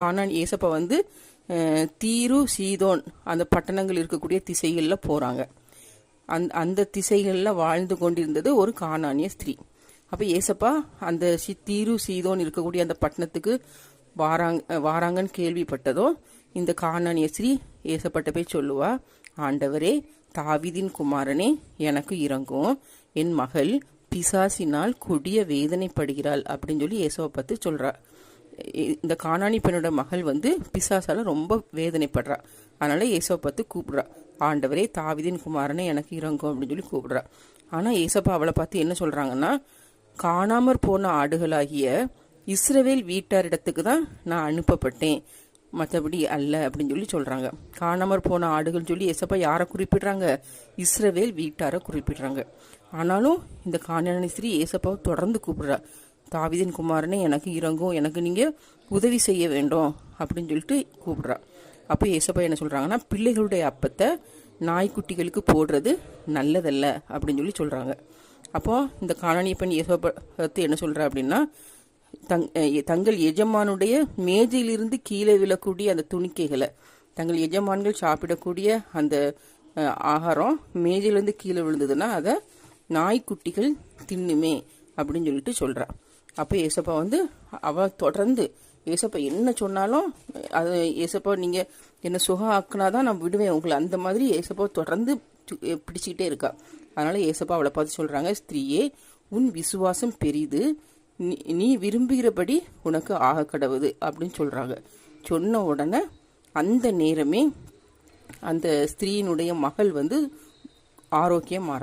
ஆனால் ஏசப்பா வந்து தீரு சீதோன் அந்த பட்டணங்கள் இருக்கக்கூடிய திசைகளில் போகிறாங்க அந் அந்த திசைகளில் வாழ்ந்து கொண்டிருந்தது ஒரு கானானிய ஸ்திரீ. அப்போ ஏசப்பா அந்த சி தீரு சீதோன் இருக்கக்கூடிய அந்த பட்டணத்துக்கு வாராங்க வாராங்கன்னு கேள்விப்பட்டதும் இந்த கானானிய ஸ்திரீ ஏசப்பட்ட போய் சொல்லுவா ஆண்டவரே தாவிதின் குமாரனே எனக்கு இறங்கும் என் மகள் பிசாசினால் கொடிய வேதனைப்படுகிறாள் அப்படின்னு சொல்லி ஏசவை பார்த்து சொல்கிறாள் இந்த காணாணி பெண்ணோட மகள் வந்து பிசாசால ரொம்ப வேதனைப்படுறா. அதனால ஏசவை பார்த்து கூப்பிடுறா. ஆண்டவரே தாவிதின் குமாரனை எனக்கு இறங்கும் அப்படின்னு சொல்லி கூப்பிடுறா. ஆனா ஏசப்பா அவளை பார்த்து என்ன சொல்றாங்கன்னா காணாமற் போன ஆடுகளாகிய இஸ்ரவேல் வீட்டாரிடத்துக்கு தான் நான் அனுப்பப்பட்டேன். மற்றபடி அல்ல அப்படின்னு சொல்லி சொல்றாங்க. காணாமற் போன ஆடுகள் சொல்லி ஏசப்பா யாரை குறிப்பிடுறாங்க? இஸ்ரவேல் வீட்டாரை குறிப்பிடுறாங்க. ஆனாலும் இந்த காணாணி ஸ்ரீ ஏசப்பாவை தொடர்ந்து கூப்பிடுறா. தாவிதின் குமாரனே எனக்கு இறங்கும் எனக்கு நீங்கள் உதவி செய்ய வேண்டும் அப்படின்னு சொல்லிட்டு கூப்பிட்றா. அப்போ ஏசப்பா என்ன சொல்கிறாங்கன்னா பிள்ளைகளுடைய அப்பத்தை நாய்க்குட்டிகளுக்கு போடுறது நல்லதல்ல அப்படின்னு சொல்லி சொல்கிறாங்க அப்போ இந்த காணானிய பெண் ஏசப்பா என்ன சொல்கிறா அப்படின்னா தங் தங்கள் எஜமானுடைய மேஜையிலிருந்து கீழே விழக்கூடிய அந்த துணிக்கைகளை தங்கள் எஜமான்கள் சாப்பிடக்கூடிய அந்த ஆகாரம் மேஜையிலேருந்து கீழே விழுந்ததுன்னா அதை நாய்க்குட்டிகள் தின்னுமே அப்படின்னு சொல்லிட்டு சொல்கிறான் அப்போ ஏசப்பா வந்து அவ தொடர்ந்து ஏசப்பா என்ன சொன்னாலும் அது ஏசப்பா நீங்க என்ன சுகம் ஆக்குனாதான் நான் விடுவேன். உங்களை அந்த மாதிரி ஏசப்பா தொடர்ந்து பிடிச்சிக்கிட்டே இருக்கா. அதனால ஏசப்பா அவளை பார்த்து சொல்றாங்க ஸ்திரீயே உன் விசுவாசம் பெரிது. நீ- விரும்புகிறபடி உனக்கு ஆக கடவுது அப்படின்னு சொல்றாங்க. சொன்ன உடனே அந்த நேரமே அந்த ஸ்திரீயினுடைய மகள் வந்து ஆரோக்கியம் மாற